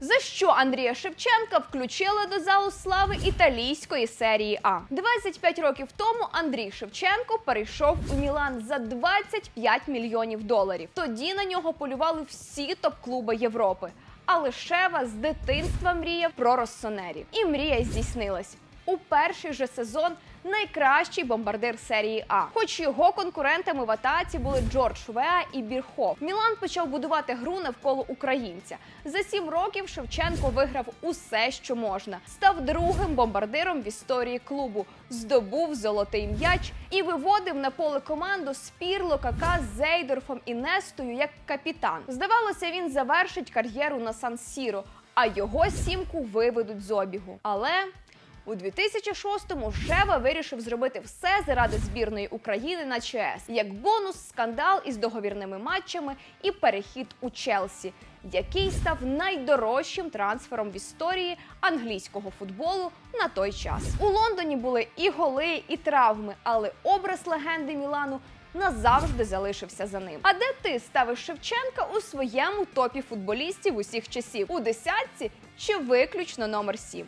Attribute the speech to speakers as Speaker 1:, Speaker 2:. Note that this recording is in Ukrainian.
Speaker 1: За що Андрія Шевченка включили до залу слави італійської серії А? 25 років тому Андрій Шевченко перейшов у Мілан за 25 мільйонів доларів. Тоді на нього полювали всі топ-клуби Європи. Але Шева з дитинства мріяв про Россонері. І мрія здійснилась. У перший же сезон найкращий бомбардир серії А. Хоч його конкурентами в атаці були Джордж Веа і Бірхоф. Мілан почав будувати гру навколо українця. За сім років Шевченко виграв усе, що можна. Став другим бомбардиром в історії клубу, здобув золотий м'яч і виводив на поле команду з Пірло, Кака, Зейдорфом і Нестою як капітан. Здавалося, він завершить кар'єру на Сан Сіро, а його сімку виведуть з обігу. Але у 2006-му Шева вирішив зробити все заради збірної України на ЧС, як бонус скандал із договірними матчами і перехід у Челсі, який став найдорожчим трансфером в історії англійського футболу на той час. У Лондоні були і голи, і травми, але образ легенди Мілану назавжди залишився за ним. А де ти ставиш Шевченка у своєму топі футболістів усіх часів? У десятці чи виключно номер 7?